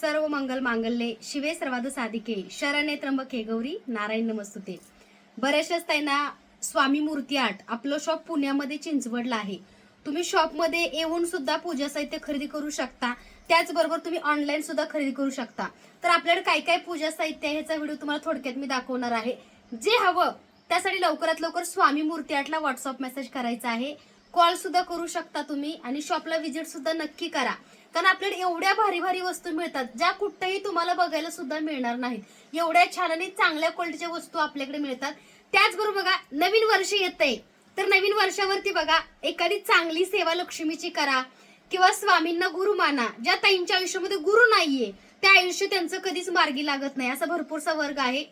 सर्व मंगल मांगल्ये शिवे सर्वाद साधिके शरणे त्र्यंबके गौरी नारायण नमस्तुते. बऱ्याचशाच त्यांना स्वामी मूर्ती आर्ट आपलं शॉप पुण्यामध्ये चिंचवडला आहे. तुम्ही शॉपमध्ये येऊन सुद्धा पूजा साहित्य खरेदी करू शकता. त्याचबरोबर तुम्ही ऑनलाईन सुद्धा खरेदी करू शकता. तर आपल्याकडे काय काय पूजा साहित्य आहे ह्याचा व्हिडिओ तुम्हाला थोडक्यात मी दाखवणार आहे. जे हवं त्यासाठी लवकरात लवकर स्वामी मूर्ती आर्टला व्हॉट्सअप मेसेज करायचा आहे. कॉल सुद्धा करू शकता तुम्ही आणि शॉपला व्हिजिट सुद्धा नक्की करा. कारण आपल्याकडे एवढ्या भारी भारी वस्तू मिळतात ज्या कुठेही तुम्हाला बघायला सुद्धा मिळणार नाहीत. एवढ्या छान आणि चांगल्या क्वालिटीच्या वस्तू आपल्याकडे मिळतात. त्याचबरोबर बघा नवीन वर्ष येत आहे तर नवीन वर्षावरती बघा एखादी चांगली सेवा लक्ष्मीची करा किंवा स्वामींना गुरु माना ज्या ताईंच्या आयुष्यामध्ये गुरु नाहीये त्या आयुष्य त्यांचं कधीच मार्गी लागत नाही. असा भरपूरसा वर्ग आहे.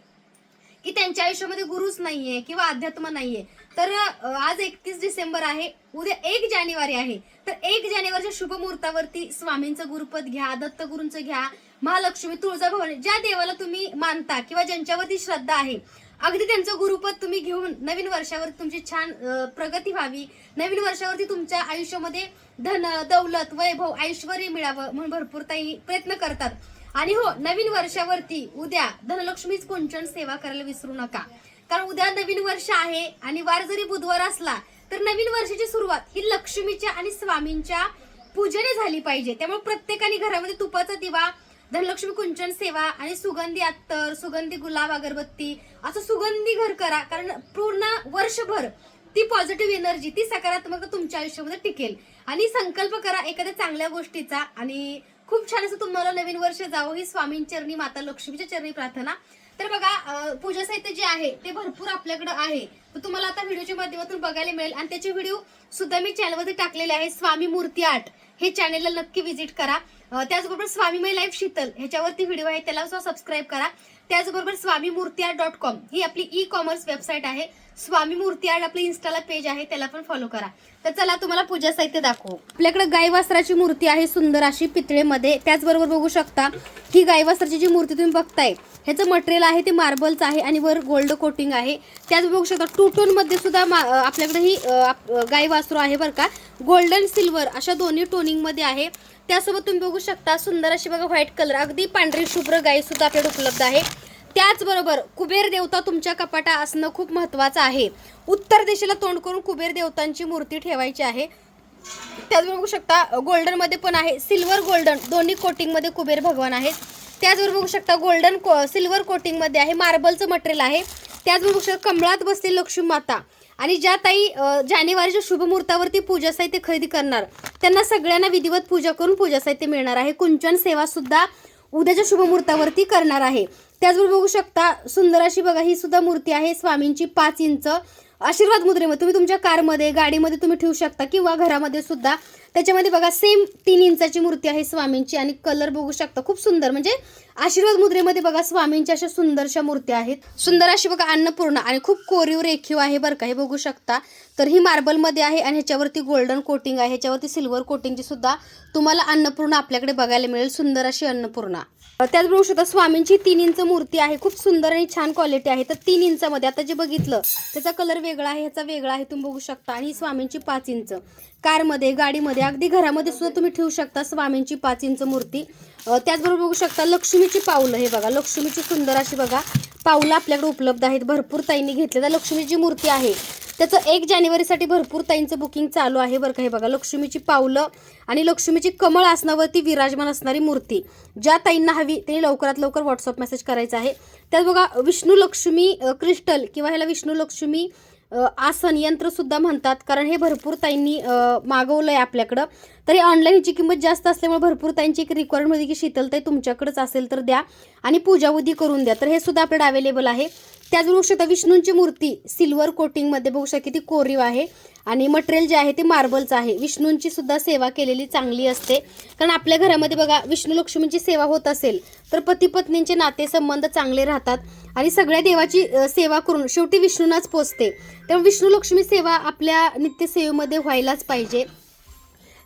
की त्यांच्या आयुष्यामध्ये गुरुच नाहीये किंवा अध्यात्म नाहीये. तर आज एकतीस डिसेंबर आहे. उद्या एक जानेवारी आहे. तर एक जानेवारीच्या शुभ मुहूर्तावरती स्वामींचं गुरुपद घ्या दत्तगुरूंचं घ्या महालक्ष्मी तुळजाभवानी ज्या देवाला तुम्ही मानता किंवा ज्यांच्यावरती श्रद्धा आहे अगदी त्यांचं गुरुपद तुम्ही घेऊन नवीन वर्षावरती तुमची छान प्रगती व्हावी. नवीन वर्षावरती तुमच्या आयुष्यामध्ये धन दौलत वैभव ऐश्वर मिळावं म्हणून भरपूर ताई प्रयत्न करतात. आणि हो नवीन वर्षावरती उद्या धनलक्ष्मीच कुंचन सेवा करायला विसरू नका. कारण उद्या नवीन वर्ष आहे आणि वार जरी बुधवार असला तर नवीन वर्षाची सुरुवात ही लक्ष्मीच्या आणि स्वामींच्या पूजेने झाली पाहिजे. त्यामुळे प्रत्येकाने घरामध्ये तुपाचा दिवा धनलक्ष्मी कुंचन सेवा आणि सुगंधी अत्तर सुगंधी गुलाब अगरबत्ती असं सुगंधी घर करा. कारण पूर्ण वर्षभर ती पॉझिटिव्ह एनर्जी ती सकारात्मक तुमच्या आयुष्यामध्ये टिकेल. आणि संकल्प करा एखाद्या चांगल्या गोष्टीचा. आणि खूप छान असं तुम्हाला नवीन वर्ष जावं ही स्वामींच्या चरणी माता लक्ष्मीच्या चरणी प्रार्थना. तर बघा पूजा साहित्य जे आहे ते भरपूर आपल्याकडे आहे. तर तुम्हाला आता व्हिडिओच्या माध्यमातून बघायला मिळेल. आणि त्याचे व्हिडिओ सुद्धा मी चॅनलमध्ये टाकलेले आहे स्वामी मूर्ती आर्ट हे चॅनेलला नक्की व्हिजिट करा. त्याचबरोबर त्याचबरोबर स्वामीमय लाईफ शीतल ह्याच्यावरती व्हिडिओ आहे त्याला सुद्धा सबस्क्राईब करा. त्याचबरोबर स्वामी मूर्ती आर्ट डॉट कॉम ही आपली ई कॉमर्स वेबसाईट आहे. स्वामी मूर्ती आर्ट आपलं इन्स्टाला पेज आहे त्याला पण फॉलो करा. तर चला तुम्हाला पूजा साहित्य दाखवू. आपल्याकडे गाई वासराची मूर्ती आहे सुंदर अशी पितळेमध्ये. त्याचबरोबर बघू शकता ही गाई वासराची जी मूर्ती तुम्ही बघताय ह्याचं मटेरियल आहे ते मार्बलचं आहे आणि वर गोल्ड कोटिंग आहे. त्याच बघू शकता टू टोनमध्ये सुद्धा मा- आपल्याकडे ही गाई गाय वासरू आहे बरं का. गोल्डन सिल्वर अशा दोन्ही टोनिंगमध्ये आहे. त्यासोबत तुम्ही बघू शकता सुंदर अशी बघा व्हाईट कलर अगदी पांढरी शुभ्र गाय सुद्धा आपल्याकडे उपलब्ध आहे. त्याचबरोबर कुबेर देवता तुमच्या कपाटा असणं खूप महत्वाचं आहे. उत्तर दिशेला तोंड करून कुबेर देवतांची मूर्ती ठेवायची आहे. त्याचबरोबर बघू शकता गोल्डनमध्ये पण आहे सिल्वर गोल्डन दोन्ही कोटिंगमध्ये कुबेर भगवान आहेत. त्याचबरोबर बघू शकता गोल्डन को सिल्वर कोटिंगमध्ये आहे मार्बलचं मटेरियल आहे. त्याचबरोबर बघू शकता कमळात बसलेली लक्ष्मी माता. आणि ज्या ताई जानेवारीच्या शुभमुहूर्तावरती पूजा साहित्य खरेदी करणार त्यांना सगळ्यांना विधिवत पूजा करून पूजा साहित्य मिळणार आहे. कुंचन सेवासुद्धा उद्याच्या शुभ मुहूर्तावरती करणार आहे. त्याचबरोबर बघू शकता सुंदर अशी बघा ही सुद्धा मूर्ती आहे स्वामींची पाच इंच. आशीर्वाद मुद्रेमध्ये तुम्ही तुमच्या कारमध्ये गाडीमध्ये तुम्ही ठेवू शकता किंवा घरामध्ये सुद्धा त्याच्यामध्ये बघा सेम तीन इंचाची मूर्ती आहे स्वामींची आणि कलर बघू शकता खूप सुंदर. म्हणजे आशीर्वाद मुद्रेमध्ये बघा स्वामींच्या अशा सुंदरशा मूर्ती आहेत. सुंदर अशी बघा अन्नपूर्णा आणि खूप कोरीव रेखीव आहे बरं का हे बघू शकता. तर ही मार्बलमध्ये आहे आणि ह्याच्यावरती गोल्डन कोटिंग आहे ह्याच्यावरती सिल्वर कोटिंगची सुद्धा तुम्हाला अन्नपूर्णा आपल्याकडे बघायला मिळेल सुंदर अशी अन्नपूर्णा. त्याच बघू शकता स्वामींची तीन इंच मूर्ती आहे खूप सुंदर आणि छान क्वालिटी आहे. तर तीन इंचामध्ये आता जे बघितलं त्याचा कलर वेगळा आहे ह्याचा वेगळा आहे तुम्ही बघू शकता. आणि स्वामींची पाच इंच. कारमध्ये गाडीमध्ये अगदी घरामध्ये सुद्धा तुम्ही ठेवू शकता स्वामींची पाच इंच मूर्ती. त्याचबरोबर बघू शकता लक्ष्मीची पावलं हे बघा. लक्ष्मीची सुंदर अशी बघा पावलं आपल्याकडे उपलब्ध आहेत. भरपूर ताईंनी घेतलेल्या लक्ष्मीची मूर्ती आहे. त्याचं एक जानेवारीसाठी भरपूर ताईंचं बुकिंग चालू आहे बरं का. हे बघा लक्ष्मीची पावलं आणि लक्ष्मीची कमळ आसनावरती विराजमान असणारी मूर्ती. ज्या ताईंना हवी त्यांनी लवकरात लवकर व्हॉट्सअप मेसेज करायचा आहे. त्यात बघा विष्णू लक्ष्मी क्रिस्टल किंवा ह्याला विष्णू लक्ष्मी आसन यंत्र सुद्धा म्हणतात. कारण हे भरपूर ताईंनी मागवलं आहे आपल्याकडं. तरी ऑनलाईन ह्याची किंमत जास्त असल्यामुळे भरपूर ताईंची एक रिक्वायरमेंट होती की शीतलताई तुमच्याकडेच असेल तर द्या आणि पूजावधी करून द्या. तर हे सुद्धा आपल्याकडे अवेलेबल आहे. त्याचबरोबर बघू शकता विष्णूंची मूर्ती सिल्वर कोटिंगमध्ये बघू शकता किती कोरीव आहे. आणि मटेरियल जे आहे ते मार्बलचं आहे. विष्णूंची सुद्धा सेवा केलेली चांगली असते. कारण आपल्या घरामध्ये बघा विष्णू लक्ष्मींची सेवा होत असेल तर पती पत्नींचे नातेसंबंध चांगले राहतात. आणि सगळ्या देवाची सेवा करून शेवटी विष्णूंनाच पोचते. त्यामुळे विष्णू लक्ष्मी सेवा आपल्या नित्यसेवेमध्ये व्हायलाच पाहिजे.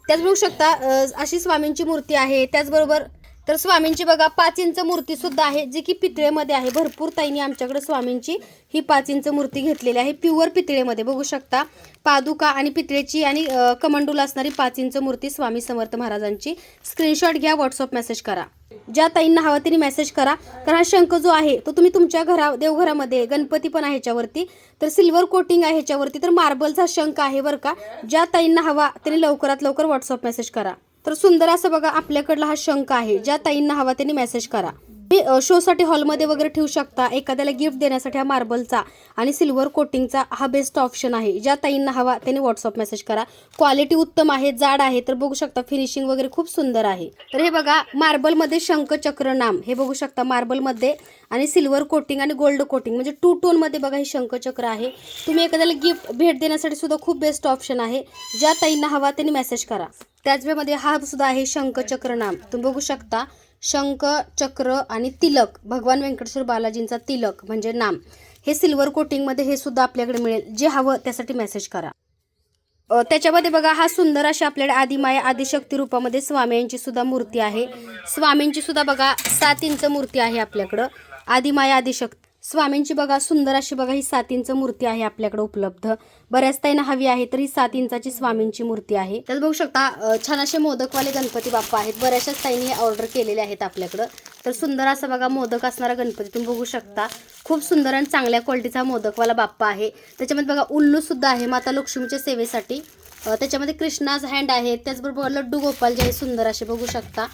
त्याच बघू शकता अशी स्वामींची मूर्ती आहे. त्याचबरोबर तर स्वामींची बघा पाच इंच मूर्ती सुद्धा आहे जी की पितळेमध्ये आहे. भरपूर ताईंनी आमच्याकडे स्वामींची ही पाच इंच मूर्ती घेतलेली आहे. प्युअर पितळेमध्ये बघू शकता. पादुका आणि पितळेची आणि कमंडूल कमंडूला असणारी पाच इंच मूर्ती स्वामी समर्थ महाराजांची. स्क्रीनशॉट घ्या व्हॉट्सअप मेसेज करा. ज्या ताईंना हवा त्यांनी मेसेज करा. कारण हा शंख जो आहे तो तुम्ही तुमच्या घरा देवघरामध्ये गणपती पण आहे ह्याच्यावरती. तर सिल्वर कोटिंग आहे ह्याच्यावरती. तर मार्बलचा शंख आहे बरं का. ज्या ताईंना हवा त्यांनी लवकरात लवकर व्हॉट्सअप मेसेज करा. तर सुंदर असं बघा आपल्याकडला हा शंख आहे. ज्या ताईंना हवा त्यांनी मेसेज करा. शोसाठी हॉलमध्ये वगैरे ठेवू शकता. एखाद्याला गिफ्ट देण्यासाठी हा मार्बलचा आणि सिल्वर कोटिंगचा हा बेस्ट ऑप्शन आहे. ज्या ताईंना हवा त्यांनी व्हॉट्सअप मेसेज करा. क्वालिटी उत्तम आहे जाड आहे तर बघू शकता फिनिशिंग वगैरे खूप सुंदर आहे. तर हे बघा मार्बलमध्ये शंखचक्र नाम हे बघू शकता मार्बलमध्ये आणि सिल्वर कोटिंग आणि गोल्ड कोटिंग. म्हणजे टू टोनमध्ये बघा हे शंखचक्र आहे. तुम्ही एखाद्याला गिफ्ट भेट देण्यासाठी सुद्धा खूप बेस्ट ऑप्शन आहे. ज्या ताईंना हवा त्यांनी मेसेज करा. त्याचवेळेमध्ये हा सुद्धा आहे शंखचक्र नाम तुम्ही बघू शकता शंख चक्र आणि तिलक. भगवान व्यंकटेश्वर बालाजींचा तिलक म्हणजे नाम. हे सिल्वर कोटिंगमध्ये हे सुद्धा आपल्याकडे मिळेल. जे हवं त्यासाठी मेसेज करा. त्याच्यामध्ये बघा हा सुंदर अशी आपल्याकडे आदिमाया आदिशक्ती रूपामध्ये स्वामींची सुद्धा मूर्ती आहे. स्वामींची सुद्धा बघा सात इंच मूर्ती आहे आपल्याकडं. आदिमाया आदिशक्ती स्वामींची बघा सुंदर अशी बघा ही सात इंच मूर्ती आहे आपल्याकडे उपलब्ध. बऱ्याच ताईंना हवी आहे तर ही सात इंचाची स्वामींची मूर्ती आहे. त्यात बघू शकता छान असे मोदकवाले गणपती बाप्पा आहेत. बऱ्याचशाच ताईंनी ऑर्डर केलेले आहेत आपल्याकडं. तर सुंदर असा बघा मोदक असणारा गणपती तुम्ही बघू शकता. खूप सुंदर आणि चांगल्या क्वालिटीचा मोदकवाला बाप्पा आहे. त्याच्यामध्ये बघा उल्लू सुद्धा आहे माता लक्ष्मीच्या सेवेसाठी. त्याच्यामध्ये कृष्णाज हँड आहे त्याचबरोबर लड्डू गोपाल जे आहे सुंदर असे बघू शकता.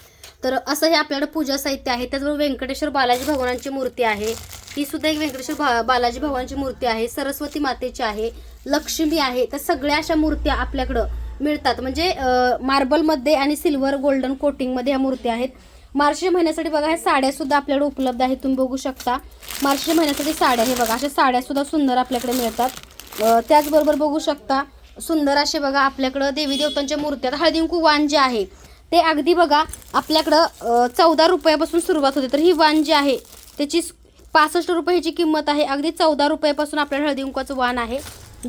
तर असं हे आपल्याकडे पूजा साहित्य आहे. त्याचबरोबर व्यंकटेश्वर बालाजी भगवानांची मूर्ती आहे. ही सुद्धा एक व्यंकटेश्वर भा बालाजी भगवानची मूर्ती आहे. सरस्वती मातेची आहे. लक्ष्मी आहे. तर सगळ्या अशा मूर्त्या आपल्याकडं मिळतात. म्हणजे मार्बलमध्ये आणि सिल्वर गोल्डन कोटिंगमध्ये ह्या मूर्त्या आहेत. मार्च महिन्यासाठी बघा ह्या साड्यासुद्धा आपल्याकडे उपलब्ध आहेत. तुम्ही बघू शकता. मार्च महिन्यासाठी साड्या हे बघा अशा साड्यासुद्धा सुंदर आपल्याकडे मिळतात. त्याचबरोबर बघू शकता सुंदर असे बघा आपल्याकडं देवी देवतांच्या मूर्त्या हळदी कुवान जे आहे ते अगदी बघा आपल्याकडं चौदा रुपयापासून सुरुवात होते. तर ही वाण जी आहे त्याची पासष्ट रुपये ह्याची किंमत आहे. अगदी चौदा रुपयापासून आपल्याला हळदी कुंकवाचं वाण आहे.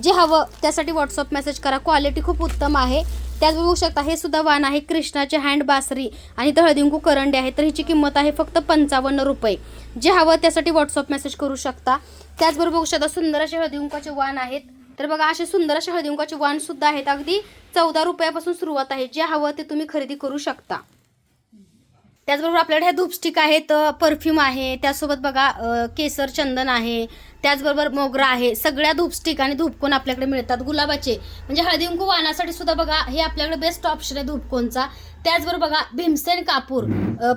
जे हवं त्यासाठी व्हॉट्सअप मेसेज करा. क्वालिटी खूप उत्तम आहे. त्याच बघू शकता हे सुद्धा वाण आहे कृष्णाचे हँड बासरी आणि इथं हळदी कुंकू करंडे आहे तर हिची किंमत आहे फक्त पंचावन्न रुपये. जे हवं त्यासाठी व्हॉट्सअप मेसेज करू शकता. त्याचबरोबर बघू शकता सुंदर असे हळदी कुंकवाचे वाण आहेत. तर बघा असे सुंदर असे हळदी कुंकवाचे वाण सुद्धा आहेत. अगदी चौदा रुपयापासून सुरुवात आहे. जे हवं ते तुम्ही खरेदी करू शकता. त्याचबरोबर आपल्याकडे ह्या धूपस्टिक आहेत परफ्यूम आहे त्यासोबत बघा केसर चंदन आहे त्याचबरोबर मोगरा आहे सगळ्या धूपस्टिक आणि धूपकोन आपल्याकडे मिळतात गुलाबाचे. म्हणजे हळदी कुंकू वाहनासाठी सुद्धा बघा हे आपल्याकडे बेस्ट ऑप्शन आहे धूपकोनचा त्याचबरोबर बघा भीमसेन कापूर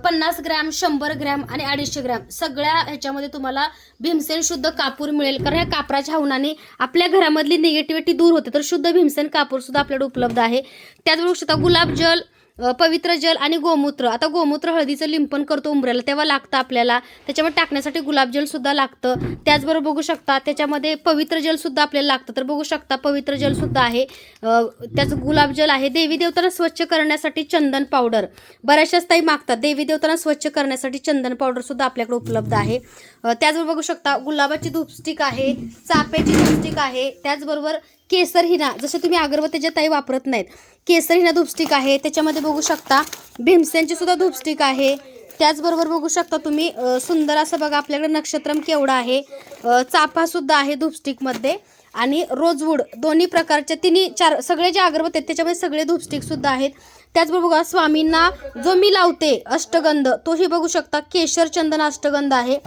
पन्नास ग्रॅम शंभर ग्रॅम आणि अडीचशे ग्रॅम. सगळ्या ह्याच्यामध्ये तुम्हाला भीमसेन शुद्ध कापूर मिळेल. कारण ह्या कापराच्या हवनाने आपल्या घरामधली निगेटिव्हिटी दूर होते. तर शुद्ध भीमसेन कापूर सुद्धा आपल्याकडे उपलब्ध आहे. त्याचबरोबर सुद्धा गुलाबजल पवित्र जल आणि गोमूत्र. आता गोमूत्र हळदीचं लिंपन करतो उंबऱ्याला तेव्हा लागतं आपल्याला. त्याच्यामध्ये टाकण्यासाठी गुलाबजल सुद्धा लागतं. त्याचबरोबर बघू शकता त्याच्यामध्ये पवित्र जल सुद्धा आपल्याला लागतं. तर बघू शकता पवित्र जल सुद्धा आहे. त्याचं गुलाबजल आहे. देवी देवतांना स्वच्छ करण्यासाठी चंदन पावडर बऱ्याचशाच ताई मागतात. देवी देवतांना स्वच्छ करण्यासाठी चंदन पावडर सुद्धा आपल्याकडे उपलब्ध आहे. त्याचबरोबर बघू शकता गुलाबाची धूपस्टिक आहे चाफ्याची धूपस्टिक आहे. त्याचबरोबर केसर हिना जसे तुम्ही अगरबत्तीच्या ताई वापरत नाहीत केसर हिना धूपस्टिक आहे. त्याच्यामध्ये बघू शकता भीमसेनची सुद्धा धूपस्टिक आहे. त्याचबरोबर बघू शकता तुम्ही सुंदर असं बघा आपल्याकडे नक्षत्रम केवढा आहे. चाफासुद्धा आहे धूपस्टिकमध्ये. आणि रोजवूड दोन्ही प्रकारच्या तिन्ही चार सगळे जे अगरबत्ती आहेत त्याच्यामध्ये सगळे धूपस्टिकसुद्धा आहेत. त्याचबरोबर बघा स्वामींना जो मी लावते अष्टगंध तोही बघू शकता केशर चंदन अष्टगंध आहे.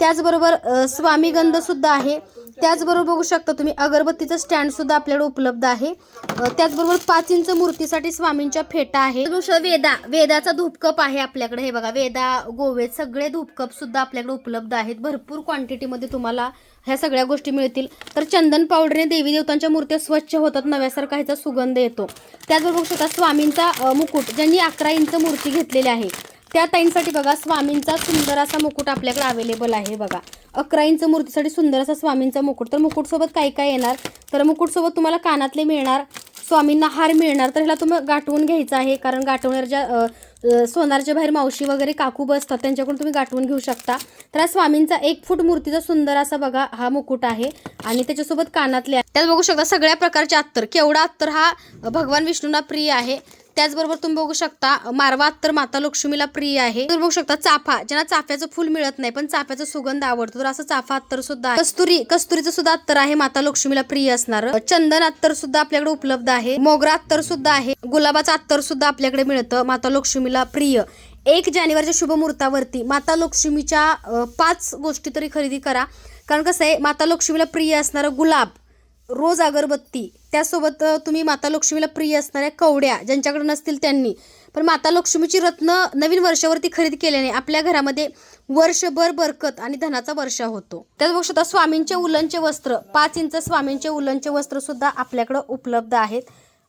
त्याचबरोबर स्वामीगंधसुद्धा आहे. त्याचबरोबर बघू शकता तुम्ही अगरबत्तीचं स्टँड सुद्धा आपल्याकडे उपलब्ध आहे. त्याचबरोबर पाच इंच मूर्तीसाठी स्वामींच्या फेटा आहे वेदा वेदाचा धूपकप आहे आपल्याकडे. हे बघा वेदा गोवे सगळे धूपकप सुद्धा आपल्याकडे उपलब्ध आहेत. भरपूर क्वांटिटीमध्ये तुम्हाला ह्या सगळ्या गोष्टी मिळतील. तर चंदन पावडरने देवी देवतांच्या मूर्त्या स्वच्छ होतात. नव्यासारखा ह्याचा सुगंध येतो. त्याचबरोबर बघू शकता स्वामींचा मुकुट ज्यांनी अकरा इंच मूर्ती घेतलेली आहे. त्या ताईंसाठी बघा स्वामींचा सुंदर असा मुकुट आपल्याकडे अवेलेबल आहे बघा. अकरा इंच मूर्तीसाठी सुंदर असा स्वामींचा मुकुट. तर मुकुटसोबत काय काय येणार? तर मुकुटसोबत तुम्हाला कानातले मिळणार स्वामींना हार मिळणार. तर ह्याला तुम्ही गाठवून घ्यायचं आहे कारण गाठवणार ज्या सोनारच्या बाहेर मावशी वगैरे काकू बसतात त्यांच्याकडून तुम्ही गाठवून घेऊ शकता. तर हा स्वामींचा एक फूट मूर्तीचा सुंदर असा बघा हा मुकुट आहे. आणि त्याच्यासोबत कानातले आहे. त्यात बघू शकता सगळ्या प्रकारचे अत्तर. केवढा अत्तर हा भगवान विष्णूंना प्रिय आहे. त्याचबरोबर तुम्ही बघू शकता मारवा अत्तर माता लक्ष्मीला प्रिय आहे. तुम्ही बघू शकता चाफा ज्यांना चाफ्याचं फुल मिळत नाही पण चाफ्याचा सुगंध आवडतो. तर असं चाफा अत्तर सुद्धा कस्तुरी कस्तुरीचं सुद्धा अत्तर आहे माता लक्ष्मीला प्रिय असणार. चंदन अत्तर सुद्धा आपल्याकडे उपलब्ध आहे. मोगरा अत्तर सुद्धा आहे. गुलाबाचं अत्तर सुद्धा आपल्याकडे मिळतं माता लक्ष्मीला प्रिय. एक जानेवारीच्या शुभमुहूर्तावरती माता लक्ष्मीच्या पाच गोष्टी तरी खरेदी करा. कारण कसं आहे माता लक्ष्मीला प्रिय असणारं गुलाब. रोज अगरबत्ती त्यासोबत तुम्ही माता लक्ष्मीला प्रिय असणाऱ्या कवड्या ज्यांच्याकडे नसतील त्यांनी. पण माता लक्ष्मीची रत्न नवीन वर्षावरती खरेदी केल्याने आपल्या घरामध्ये वर्षभर बरकत आणि धनाचा वर्षा होतो. त्याच स्वामींचे उलनचे वस्त्र पाच इंच स्वामींचे उलनचे वस्त्र सुद्धा आपल्याकडे उपलब्ध आहेत.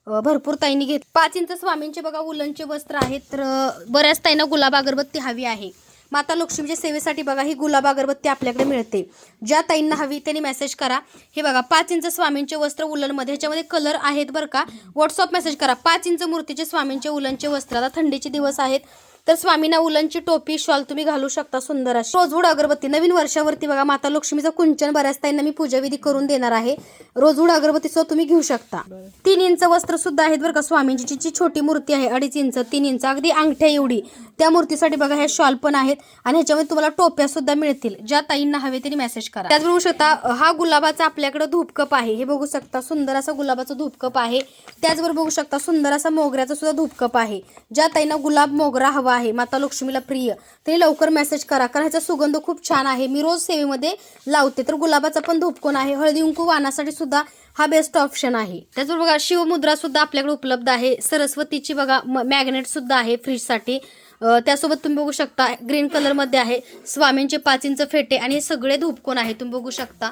भरपूर ताईंनी घेत पाच इंच स्वामींचे बघा उलनचे वस्त्र आहेत तर बऱ्याच ताईंना गुलाब अगरबत्ती हवी आहे. माता लक्ष्मीच्या म्हणजे सेवेसाठी बघा ही गुलाब अगरबत्ती आपल्याकडे मिळते. ज्या ताईंना हवी त्यांनी मेसेज करा. हे बघा पाच इंच स्वामींचे वस्त्र उलनमध्ये ह्याच्यामध्ये कलर आहेत बरं का. व्हॉट्सअप मेसेज करा. पाच इंच मूर्तीचे स्वामींचे उलनचे वस्त्र. आता थंडीचे दिवस आहेत. तर स्वामींना उलनची टोपी शॉल तुम्ही घालू शकता सुंदर अशी. रोजवूड अगरबत्ती. नवीन वर्षावरती बघा माता लक्ष्मीचं कुंचन बऱ्याच ताईंना मी पूजाविधी करून देणार आहे. रोजवूड अगरबत्ती सुद्धा तुम्ही घेऊ शकता. तीन इंच वस्त्र सुद्धा आहेत बरं का स्वामींची. जी- जी छोटी मूर्ती आहे अडीच इंच तीन इंच. अगदी अंगठ्या एवढी. त्या मूर्तीसाठी बघा ह्या शॉल पण आहेत आणि ह्याच्यामध्ये तुम्हाला टोप्या सुद्धा मिळतील ज्या ताईंना हवे त्यांनी मेसेज करा. त्याचबरोबर बघू शकता हा गुलाबाचा आपल्याकडे धूपकप आहे. हे बघू शकता सुंदर असा गुलाबाचा धूपकप आहे. त्याचबरोबर बघू शकता सुंदर असा मोगऱ्याचा सुद्धा धूपकप आहे. ज्या ताईंना गुलाब मोगरा हवा आहे. माता लक्ष्मीला प्रिय. तरी लवकर मेसेज करा. कारण ह्याचा सुगंध खूप छान आहे. मी रोज सेवेमध्ये लावते. तर गुलाबाचा पण धुपकोन आहे. हळदी कुंकू वाहनासाठी सुद्धा हा बेस्ट ऑप्शन आहे. त्याचबरोबर बघा शिवमुद्रा सुद्धा आपल्याकडे उपलब्ध आहे. सरस्वतीची बघा मॅग्नेट सुद्धा आहे फ्रीजसाठी त्यासोबत तुम्ही बघू शकता ग्रीन कलरमध्ये आहे. स्वामींचे पाच इंच फेटे आणि हे सगळे धुपकोन आहे. तुम्ही बघू शकता.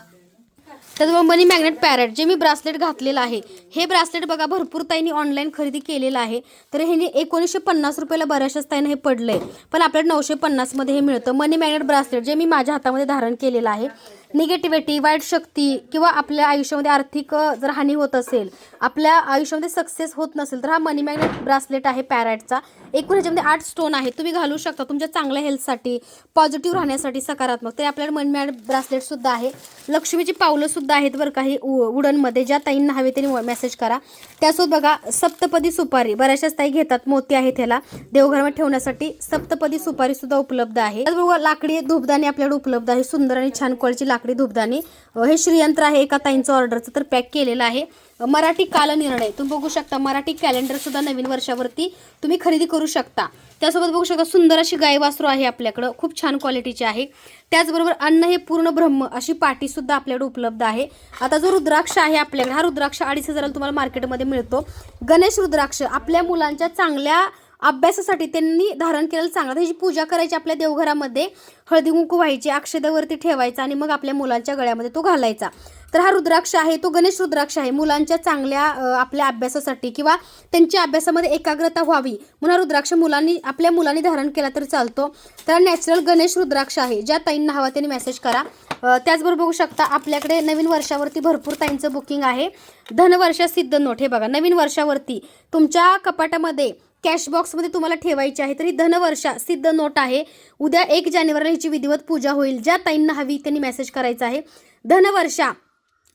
त्याचबरोबर मनी मॅग्नेट पॅरेट जे मी ब्रासलेट घातलेलं आहे हे ब्रासलेट बघा भरपूर ताईंनी ऑनलाईन खरेदी केलेलं आहे. तर हे एकोणीसशे पन्नास रुपयाला बऱ्याचशाच ताईनं हे पडलं आहे पण आपल्याला नऊशे पन्नासमध्ये हे मिळतं. मनी मॅग्नेट ब्रासलेट जे मी माझ्या हातामध्ये धारण केलेलं आहे निगेटिव्हिटी वाईट शक्ती किंवा आपल्या आयुष्यामध्ये आर्थिक जर हानी होत असेल आपल्या आयुष्यामध्ये सक्सेस होत नसेल तर हा मनी मॅग्नेट ब्रासलेट आहे पॅरेटचा. एकूण ह्याच्यामध्ये आठ स्टोन आहे तुम्ही घालू शकता तुमच्या चांगल्या हेल्थसाठी पॉझिटिव्ह राहण्यासाठी सकारात्मक. तर आपल्याकडे मनी मॅग्नेट ब्रासलेट सुद्धा आहे. लक्ष्मीची पावलं सुद्धा आहेत बरं का ही उ- वुडनमध्ये ज्या ताईंना हवे त्यांनी मेसेज करा. त्यासोबत बघा सप्तपदी सुपारी. बऱ्याचशाच ताई घेतात मोती आहे त्याला देवघरामध्ये ठेवण्यासाठी सप्तपदी सुपारी सुद्धा उपलब्ध आहे. त्याचबरोबर लाकडी धूपदाणी आपल्याकडे उपलब्ध आहे. सुंदर आणि छान क्वालिटीची लाकडी धूपदाणी. हे श्रीयंत्र आहे एका ताईंचं ऑर्डरचं तर पॅक केलेलं आहे. मराठी कालनिर्णय. तुम्ही बघू शकता मराठी कॅलेंडर सुद्धा नवीन वर्षावरती तुम्ही खरेदी करू शकता. त्यासोबत बघू शकता सुंदर अशी गाय वासरू आहे आपल्याकडं. खूप छान क्वालिटीची आहे. त्याचबरोबर अन्न हे पूर्ण ब्रह्म अशी पाटीसुद्धा आपल्याकडे उपलब्ध आहे. आता जो रुद्राक्ष आहे आपल्याकडे हा रुद्राक्ष अडीच हजाराला तुम्हाला मार्केटमध्ये मिळतो. गणेश रुद्राक्ष आपल्या मुलांच्या चांगल्या अभ्यासासाठी त्यांनी धारण केलेलं चांगलं. त्याची पूजा करायची आपल्या देवघरामध्ये. हळदी कुंकू व्हायची अक्षदावरती ठेवायचा आणि मग आपल्या मुलांच्या गळ्यामध्ये तो घालायचा. तर हा रुद्राक्ष आहे तो गणेश रुद्राक्ष आहे. मुलांच्या चांगल्या आपल्या अभ्यासासाठी किंवा त्यांच्या अभ्यासामध्ये एकाग्रता व्हावी. म्हणून हा रुद्राक्ष मुलांनी आपल्या मुलांनी धारण केला तर चालतो. तर नॅचरल गणेश रुद्राक्ष आहे ज्या ताईंना हवा त्यांनी मेसेज करा. त्याचबरोबर बघू शकता आपल्याकडे नवीन वर्षावरती भरपूर ताईंचं बुकिंग आहे. धनवर्ष सिद्ध नोट हे बघा नवीन वर्षावरती तुमच्या कपाटामध्ये कॅश बॉक्समध्ये तुम्हाला ठेवायची आहे. तरी धनवर्षा सिद्ध नोट आहे. उद्या एक जानेवारीला हिची विधिवत पूजा होईल. ज्या ताईंना हवी त्यांनी मेसेज करायचा आहे. धनवर्षा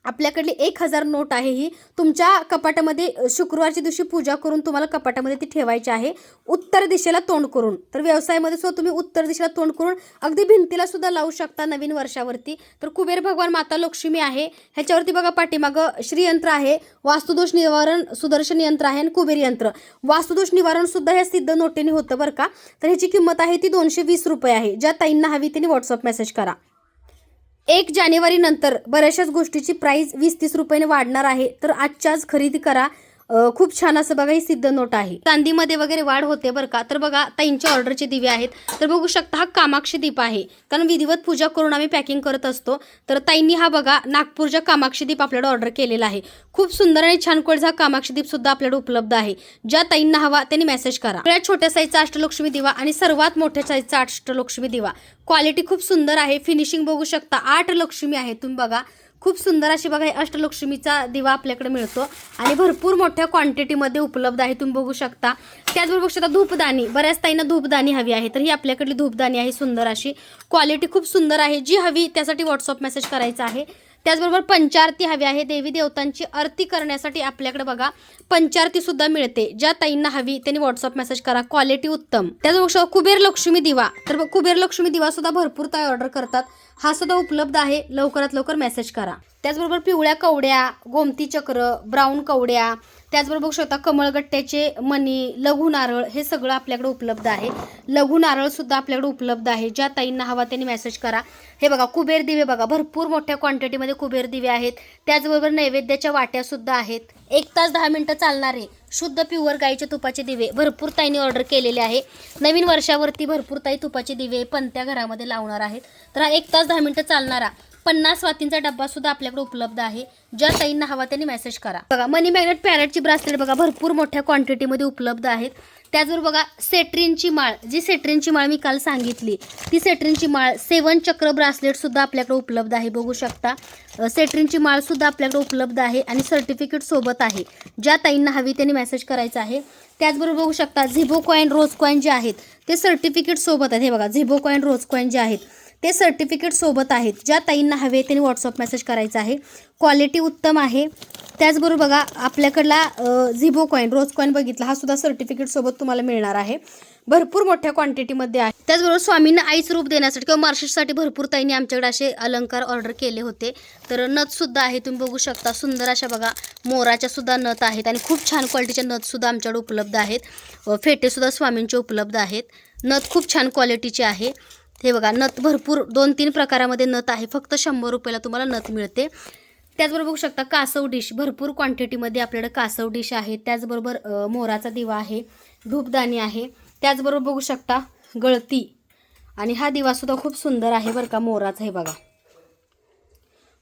आपल्याकडली एक हजार नोट आहे ही. तुमच्या कपाटामध्ये शुक्रवारच्या दिवशी पूजा करून तुम्हाला कपाटामध्ये ती ठेवायची आहे. उत्तर दिशेला तोंड करून. तर व्यवसायामध्ये सुद्धा तुम्ही उत्तर दिशेला तोंड करून अगदी भिंतीला सुद्धा लावू शकता नवीन वर्षावरती. तर कुबेर भगवान माता लक्ष्मी आहे. ह्याच्यावरती बघा पाठीमागं श्रीयंत्र आहे. वास्तुदोष निवारण सुदर्शन यंत्र आहे आणि कुबेर यंत्र. वास्तुदोष निवारण सुद्धा ह्या सिद्ध नोटेने होतं बरं का? तर ह्याची किंमत आहे ती दोनशे वीस रुपये आहे. ज्या ताईंना हवी त्यांनी व्हॉट्सअप मेसेज करा. एक जानेवारी नंतर बऱ्याचशाच गोष्टीची प्राइस वीस तीस रुपयाने वाढणार आहे. तर आजच्याच खरेदी करा. खूप छान असं बघा ही सिद्ध नोट आहे. चांदीमध्ये वगैरे वाढ होते बरं का? तर बघा ताईंच्या ऑर्डरचे दिवे आहेत. तर बघू शकता हा कामाक्षी दीप आहे. कारण विधिवत पूजा करून आम्ही पॅकिंग करत असतो. तर ताईंनी हा बघा नागपूरच्या कामाक्षी दीप आपल्याला ऑर्डर केलेला आहे. खूप सुंदर आणि छान क्वालिटीचा कामाक्षी दीप सुद्धा आपल्याकडे उपलब्ध आहे. ज्या ताईंना हवा त्यांनी मेसेज करा. सगळ्यात छोट्या साईजचा अष्टलक्ष्मी दिवा आणि सर्वात मोठ्या साईजचा अष्टलक्ष्मी दिवा. क्वालिटी खूप सुंदर आहे. फिनिशिंग बघू शकता आठ लक्ष्मी आहे. तुम्ही बघा खूप सुंदर अशी बघा हे अष्टलक्ष्मीचा दिवा आपल्याकडे मिळतो. आणि भरपूर मोठ्या क्वांटिटीमध्ये उपलब्ध आहे तुम्ही बघू शकता. त्याचबरोबर शकता धूपदाणी. बऱ्याच ताईंना धूपदाणी हवी आहे. तर ही आपल्याकडली धूपदाणी आहे सुंदर अशी. क्वालिटी खूप सुंदर आहे. जी हवी त्यासाठी व्हॉट्सअप मेसेज करायचा आहे. त्याचबरोबर पंचारती हवी आहे. देवी देवतांची आरती करण्यासाठी आपल्याकडे बघा पंचारती सुद्धा मिळते. ज्या ताईंना हवी त्यांनी व्हॉट्सअप मेसेज करा. क्वालिटी उत्तम. त्याचबरोबर कुबेर लक्ष्मी दिवा. तर बघ, कुबेर लक्ष्मी दिवा सुद्धा भरपूर ताई ऑर्डर करतात. हा सुद्धा उपलब्ध आहे. लवकरात लवकर मेसेज करा. त्याचबरोबर पिवळ्या कवड्या गोमती चक्र ब्राऊन कवड्या त्याचबरोबर स्वतः कमळगट्ट्याचे मणी लघु नारळ हे सगळं आपल्याकडे उपलब्ध आहे. लघु नारळ सुद्धा आपल्याकडे उपलब्ध आहे. ज्या ताईंना हवा त्यांनी मेसेज करा. हे बघा कुबेर दिवे बघा. भरपूर मोठ्या क्वांटिटीमध्ये कुबेर दिवे आहेत. त्याचबरोबर नैवेद्याच्या वाट्या सुद्धा आहेत. एक तास दहा मिनिटं चालणारे शुद्ध प्युअर गाईच्या तुपाचे दिवे भरपूर ताईंनी ऑर्डर केलेले आहे. नवीन वर्षावरती भरपूर ताई तुपाचे दिवे पणत्या घरामध्ये लावणार आहेत. तर हा एक तास दहा मिनटं चालणारा पन्नास वातींचा डब्बा सुद्धा आपल्याकडे उपलब्ध आहे. ज्या ताईंना हवा त्यांनी मेसेज करा. बघा मनी मॅग्नेट पॅरेटची ब्रासलेट बघा भरपूर मोठ्या क्वांटिटीमध्ये उपलब्ध आहेत. त्याचबरोबर बघा सेट्रिनची माळ. जी सेट्रिनची माळ मी काल सांगितली ती सेट्रिनची माळ सेवन चक्र ब्रासलेट सुद्धा आपल्याकडे उपलब्ध आहे. बघू शकता. सेट्रिनची माळ सुद्धा आपल्याकडे उपलब्ध आहे आणि सर्टिफिकेट सोबत आहे. ज्या ताईंना हवी त्यांनी मेसेज करायचा आहे. त्याचबरोबर बघू शकता झिबो कॉईन रोज कॉईन जे आहेत ते सर्टिफिकेट सोबत आहेत. हे बघा झिबो कॉईन रोज कॉईन जे आहेत ते सर्टिफिकेट सोबत आहेत. ज्या ताईंना हवे त्यांनी व्हॉट्सअप मेसेज करायचा आहे. क्वालिटी उत्तम आहे. त्याचबरोबर बघा आपल्याकडला झिबो कॉईन रोज कॉईन बघितला हा सुद्धा सर्टिफिकेट सोबत तुम्हाला मिळणार आहे. भरपूर मोठ्या क्वांटिटीमध्ये आहे. त्याचबरोबर स्वामींना आईच रूप देण्यासाठी किंवा मार्शिटसाठी भरपूर ताईंनी आमच्याकडे असे अलंकार ऑर्डर केले होते. तर नथसुद्धा आहे तुम्ही बघू शकता. सुंदर अशा बघा मोराच्या सुद्धा नथ आहेत आणि खूप छान क्वालिटीच्या नथसुद्धा आमच्याकडे उपलब्ध आहेत. फेटेसुद्धा स्वामींचे उपलब्ध आहेत. नथ खूप छान क्वालिटीचे आहे. हे बघा नथ भरपूर दोन तीन प्रकारामध्ये नथ आहे. फक्त शंभर रुपयाला तुम्हाला नथ मिळते. त्याचबरोबर बघू शकता कासव डिश भरपूर क्वांटिटीमध्ये आपल्याकडे कासव डिश आहे. त्याचबरोबर मोराचा दिवा आहे धूपदाणी आहे. त्याचबरोबर बघू शकता गळती. आणि हा दिवासुद्धा खूप सुंदर आहे बरं का मोराचा. हे बघा.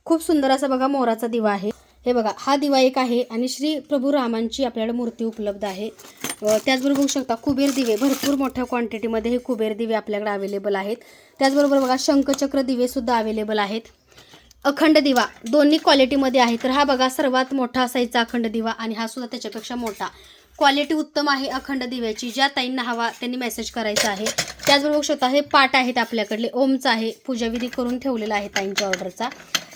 खूप सुंदर असा बघा मोराचा दिवा आहे. हे बघा हा दिवा एक आहे आणि श्री प्रभू रामांची आपल्याला मूर्ती उपलब्ध आहे. त्याचबरोबर बघू शकता कुबेर दिवे भरपूर मोठ्या क्वांटिटीमध्ये हे कुबेर दिवे आपल्याकडे अवेलेबल आहेत. त्याचबरोबर बघा शंखचक्र दिवेसुद्धा अवेलेबल आहेत. अखंड दिवा दोन्ही क्वालिटीमध्ये आहे. तर हा बघा सर्वात मोठा साईजचा अखंड दिवा आणि हा सुद्धा त्याच्यापेक्षा मोठा. क्वालिटी उत्तम आहे अखंड दिव्याची. ज्या ताईंना हवा त्यांनी मेसेज करायचा आहे. त्याचबरोबर बघू शकता हे पाट आहेत आपल्याकडले. ओमचा आहे. पूजाविधी करून ठेवलेला आहे ताईंच्या ऑर्डरचा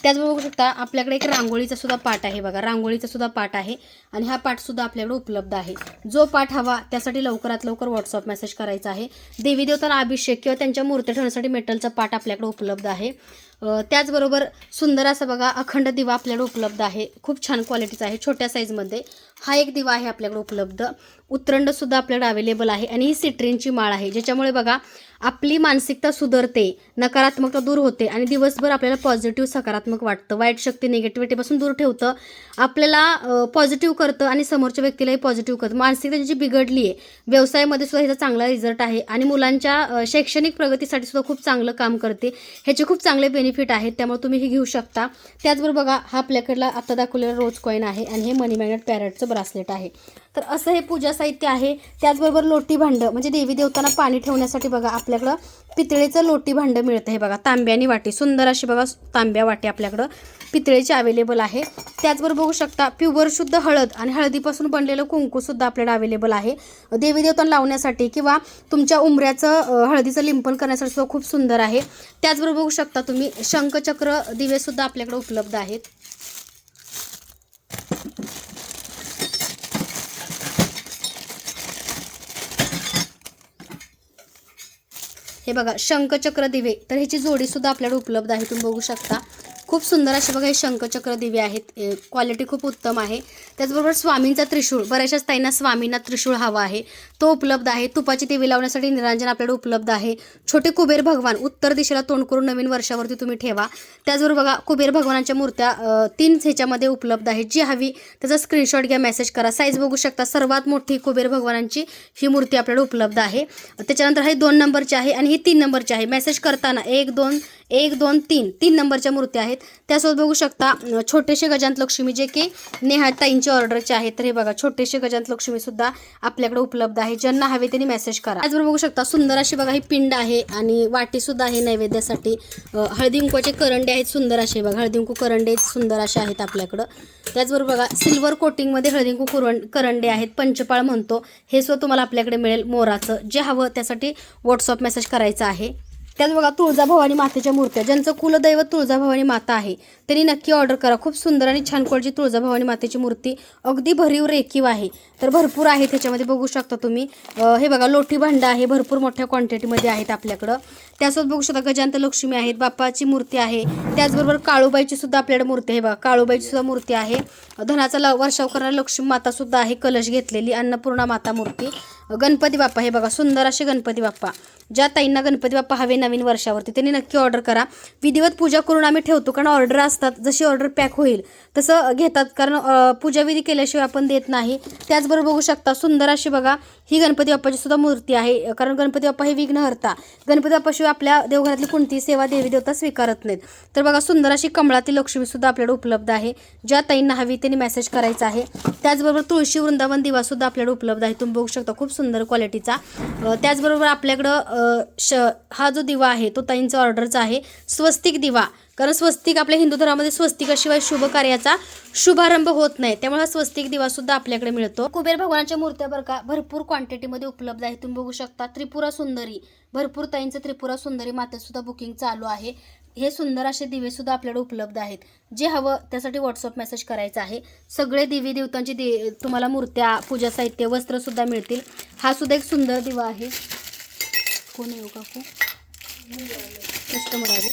त्याचबरोबर बघू शकता आपल्याकडे एक रांगोळीचा सुद्धा पाट आहे बघा. रांगोळीचा सुद्धा पाट आहे आणि हा पाठसुद्धा आपल्याकडे उपलब्ध आहे. जो पाठ हवा त्यासाठी लवकरात लवकर व्हॉट्सअप मेसेज करायचा आहे. देवी देवतांना अभिषेक किंवा त्यांच्या मूर्ती ठेवण्यासाठी मेटलचा पाट आपल्याकडे उपलब्ध आहे. त्याचबरोबर सुंदर असा बघा अखंड दिवा आपल्याकडे उपलब्ध आहे. खूप छान क्वालिटीचा आहे छोट्या साईजमध्ये हा एक दिवा आहे आपल्याकडे उपलब्ध. उत्तरंडसुद्धा आपल्याकडे अवेलेबल आहे आणि ही सिट्रीनची माळ आहे ज्याच्यामुळे बघा आपली मानसिकता सुधारते नकारात्मकता दूर होते आणि दिवसभर आपल्याला पॉझिटिव्ह सकारात्मक वाटतं. वाईट शक्ती निगेटिव्हिटीपासून दूर ठेवतं. आपल्याला पॉझिटिव्ह करतं आणि समोरच्या व्यक्तीलाही पॉझिटिव्ह करतं. मानसिकता जी बिघडली आहे व्यवसायामध्ये सुद्धा ह्याचा चांगला रिझल्ट आहे आणि मुलांच्या शैक्षणिक प्रगतीसाठी सुद्धा खूप चांगलं काम करते. ह्याचे खूप चांगले बेनिफिट आहेत त्यामुळे तुम्ही हे घेऊ शकता. त्याचबरोबर बघा हा आपल्याकडला आता दाखवलेला रोज कॉईन आहे आणि हे मनी मॅग्नेट पॅरेटचं ब्रासलेट आहे. तर असं हे पूजा साहित्य आहे. त्याचबरोबर लोटी भांडं म्हणजे देवी देवतांना पाणी ठेवण्यासाठी बघा आपल्या आपल्याकडं पितळेचं लोटी भांडं मिळतं हे बघा. तांब्यानी वाटी. सुंदर अशी बघा तांब्या वाटी आपल्याकडं पितळेची अवेलेबल आहे. त्याचबरोबर बघू शकता प्युअर शुद्ध हळद आणि हळदीपासून बनलेलं कुंकूसुद्धा आपल्याला अवेलेबल आहे. देवी देवतांना लावण्यासाठी किंवा तुमच्या उमऱ्याचं हळदीचं लिंपन करण्यासाठी सुद्धा खूप सुंदर आहे. त्याचबरोबर बघू शकता तुम्ही शंखचक्र दिवेसुद्धा आपल्याकडे उपलब्ध आहेत. हे बघा शंखचक्र दिवे. तर ह्याची जोडी सुद्धा आपल्याकडे उपलब्ध आहे तुम्ही बघू शकता. खूप सुंदर असे बघा हे शंखचक्र दिवे आहेत. क्वालिटी खूप उत्तम आहे. त्याचबरोबर स्वामींचा त्रिशूळ. बऱ्याचशाच ताईंना स्वामींना त्रिशूळ हवा आहे. तो उपलब्ध आहे. तुपाची देवी लावण्यासाठी निरांजन आपल्याकडे उपलब्ध आहे. छोटे कुबेर भगवान उत्तर दिशेला तोंड करून नवीन वर्षावरती तुम्ही ठेवा. त्याचबरोबर बघा कुबेर भगवानाच्या मूर्त्या तीन ह्याच्यामध्ये उपलब्ध आहेत. जी हवी त्याचा स्क्रीनशॉट घ्या मेसेज करा. साईज बघू शकता. सर्वात मोठी कुबेर भगवानांची ही मूर्ती आपल्याला उपलब्ध आहे. त्याच्यानंतर हे दोन नंबरची आहे आणि ही तीन नंबरची आहे. मेसेज करताना एक दोन एक दोन तीन. तीन नंबरच्या मूर्त्या आहेत. त्यासोबत बघू शकता छोटेसे गजांत लक्ष्मी जे की नेहाताईंच्या ऑर्डरचे आहेत तर हे बघा छोटेसे गजांत लक्ष्मीसुद्धा आपल्याकडे उपलब्ध आहे. ज्यांना हवे त्यांनी मेसेज करा. त्याचबरोबर बघू शकता सुंदर अशी बघा ही पिंड आहे आणि वाटीसुद्धा आहे नैवेद्यासाठी. हळदिंकूचे करंडे आहेत सुंदर असे बघा. हळदिंकू करंडे सुंदर असे आहेत आपल्याकडं. त्याचबरोबर बघा सिल्वर कोटिंगमध्ये हळदिंकू कुंकू कुरण करंडे आहेत. पंचपाळ म्हणतो. हे सुद्धा तुम्हाला आपल्याकडे मिळेल मोराचं. जे हवं त्यासाठी व्हॉट्सअप मेसेज करायचं आहे. त्याच बघा तुळजाभवानी मातेच्या मूर्त्या ज्यांचं कुलदैवत तुळजाभवानी माता आहे. त्यांनी नक्की ऑर्डर करा. खूप सुंदर आणि छान क्वालिटीची तुळजाभवानी मातेची मूर्ती. अगदी भरीव रेखीव आहे. तर भरपूर आहे त्याच्यामध्ये बघू शकता तुम्ही. हे बघा लोटी भांडा आहे. भरपूर मोठ्या क्वांटिटीमध्ये आहेत आपल्याकडं. त्यासोबत बघू शकता गजांत लक्ष्मी आहेत बाप्पाची मूर्ती आहे. त्याचबरोबर काळूबाईची सुद्धा आपल्याकडे मूर्ती आहे. बघा काळूबाईची सुद्धा मूर्ती आहे. धनाचा ल वर्षाव करणारी लक्ष्मी माता सुद्धा आहे कलश घेतलेली. अन्नपूर्णा माता मूर्ती. गणपती बाप्पा हे बघा सुंदर असे गणपती बाप्पा. ज्या ताईंना गणपती बाप्पा हवे नवीन वर्षावरती त्यांनी नक्की ऑर्डर करा. विधिवत पूजा करून आम्ही ठेवतो कारण ऑर्डर असतात जशी ऑर्डर पॅक होईल तसं घेतात. कारण पूजाविधी केल्याशिवाय आपण देत नाही. त्याचबरोबर बघू शकता सुंदर अशी बघा ही गणपती बाप्पाची सुद्धा मूर्ती आहे. कारण गणपती बाप्पा हे विघ्नहर्ता गणपती बाप्पाशिवाय आपल्या देवघरातली कोणतीही सेवा देवी देवता स्वीकारत नाहीत. तर बघा सुंदर अशी कमळातील लक्ष्मीसुद्धा आपल्याकडे उपलब्ध आहे. ज्या ताईंना हवी त्यांनी मेसेज करायचा आहे. त्याचबरोबर तुळशी वृंदावन दिवासुद्धा आपल्याकडे उपलब्ध आहे. तुम्ही बघू शकता खूप सुंदर क्वालिटीचा त्याचबरोबर आपल्याकडं श हा जो दिवा आहे तो ताईंचा ऑर्डरचा आहे. स्वस्तिक दिवा. कारण स्वस्तिक आपल्या हिंदू धर्मामध्ये स्वस्तिकाशिवाय शुभ कार्याचा शुभारंभ होत नाही. त्यामुळे हा स्वस्तिक दिवा सुद्धा आपल्याकडे मिळतो. कुबेर भगवानाच्या मूर्त्या बर का भरपूर क्वांटिटीमध्ये उपलब्ध आहे तुम्ही बघू शकता त्रिपुरा सुंदरी भरपूर ताईंचं त्रिपुरा सुंदरी मातेसुद्धा बुकिंग चालू आहे. हे सुंदर असे दिवे सुद्धा आपल्याकडे उपलब्ध आहेत. जे हवं त्यासाठी व्हॉट्सअप मेसेज करायचा आहे. सगळे देवी देवतांची दे तुम्हाला मूर्त्या पूजा साहित्य वस्त्र सुद्धा मिळतील. हा सुद्धा एक सुंदर दिवा आहे. कोण येऊ हो का कस्टमर आहे.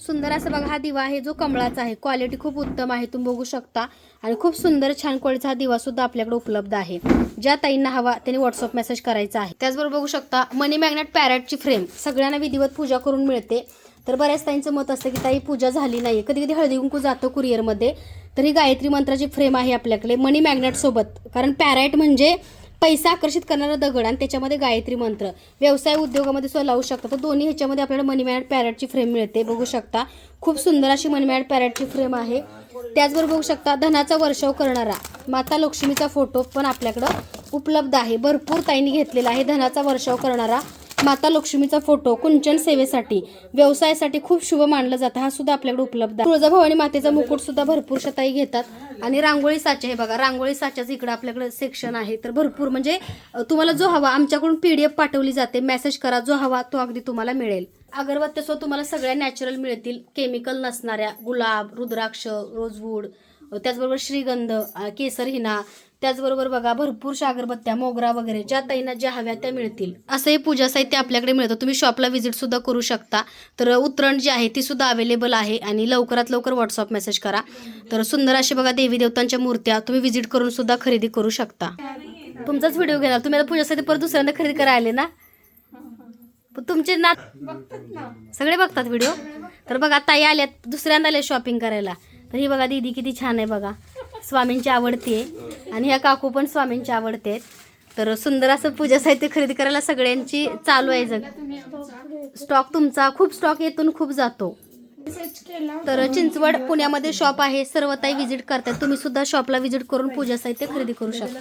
सुंदर असं बघा हा दिवा आहे जो कमळाचा आहे. क्वालिटी खूप उत्तम आहे तुम्ही बघू शकता. आणि खूप सुंदर छान क्वालिटीचा हा दिवा सुद्धा आपल्याकडे उपलब्ध आहे. ज्या ताईंना हवा त्यांनी व्हॉट्सअप मेसेज करायचा आहे. त्याचबरोबर बघू शकता मनी मॅग्नेट पॅरेटची फ्रेम सगळ्यांना विधिवत पूजा करून मिळते. तर बऱ्याच ताईंचं मत असतं की ताई पूजा झाली नाही कधी कधी हळदी कुंकू जातं कुरिअरमध्ये तर ही गायत्री मंत्राची फ्रेम आहे आपल्याकडे मनी मॅग्नेट सोबत. कारण पॅरॅट म्हणजे पैसा आकर्षित करणारा दगड आणि त्याच्यामध्ये गायत्री मंत्र. व्यवसाय उद्योगामध्ये सुद्धा लावू शकता. तर दोन्ही ह्याच्यामध्ये आपल्याला मनी मॅड पॅरेटची फ्रेम मिळते. बघू शकता. खूप सुंदर अशी मनी मॅट पॅरेटची फ्रेम आहे. त्याचबरोबर बघू शकता धनाचा वर्षाव करणारा माता लक्ष्मीचा फोटो पण आपल्याकडं उपलब्ध आहे. भरपूर ताईंनी घेतलेला आहे धनाचा वर्षाव करणारा माता लक्ष्मीचा फोटो कुंचन सेवेसाठी व्यवसायासाठी खूप शुभ मानलं जातं हा सुद्धा आपल्याकडे उपलब्ध आहे. तुळजाभवानी मातेचा मुकुट सुद्धा भरपूर शताई घेतात. आणि रांगोळी साचे हे बघा रांगोळी साच्याचं इकडं आपल्याकडे सेक्शन आहे. तर भरपूर म्हणजे तुम्हाला जो हवा आमच्याकडून पीडीएफ पाठवली जाते. मेसेज करा जो हवा तो अगदी तुम्हाला मिळेल. अगरबत्त्यासोबत तुम्हाला सगळ्या नॅचरल मिळतील. केमिकल नसणाऱ्या गुलाब रुद्राक्ष रोजवूड त्याचबरोबर श्रीगंध केसर हिना त्याचबरोबर बघा भरपूरशा अगरबत्त्या मोगरा वगैरे ज्या ताईंना ज्या हव्या त्या मिळतील. असंही पूजा साहित्य आपल्याकडे मिळतं. तुम्ही शॉपला व्हिजिट सुद्धा करू शकता. तर उतरण जी आहे ती सुद्धा अवेलेबल आहे आणि लवकरात लवकर व्हॉट्सअप मेसेज करा. तर सुंदर अशी बघा देवी देवतांच्या मूर्त्या तुम्ही व्हिजिट करून सुद्धा खरेदी करू शकता. तुमचाच व्हिडिओ घेणार. तुम्ही आता पूजा साहित्य परत दुसऱ्यांदा खरेदी करायला आले ना? तुमचे ना सगळे बघतात व्हिडिओ तर बघा ताई आल्यात दुसऱ्यांदा आले शॉपिंग करायला. तर ही बघा दीदी किती छान आहे बघा. स्वामींची आवडती आहे. आणि ह्या काकू पण स्वामींची आवडते तर सुंदर असं पूजा साहित्य खरेदी करायला सगळ्यांची चालू आहे जग. स्टॉक तुमचा खूप स्टॉक येतून खूप जातो. तर चिंचवड पुण्यामध्ये शॉप आहे. सर्वताही व्हिजिट करतात. तुम्ही सुद्धा शॉपला व्हिजिट करून पूजा साहित्य खरेदी करू शकता.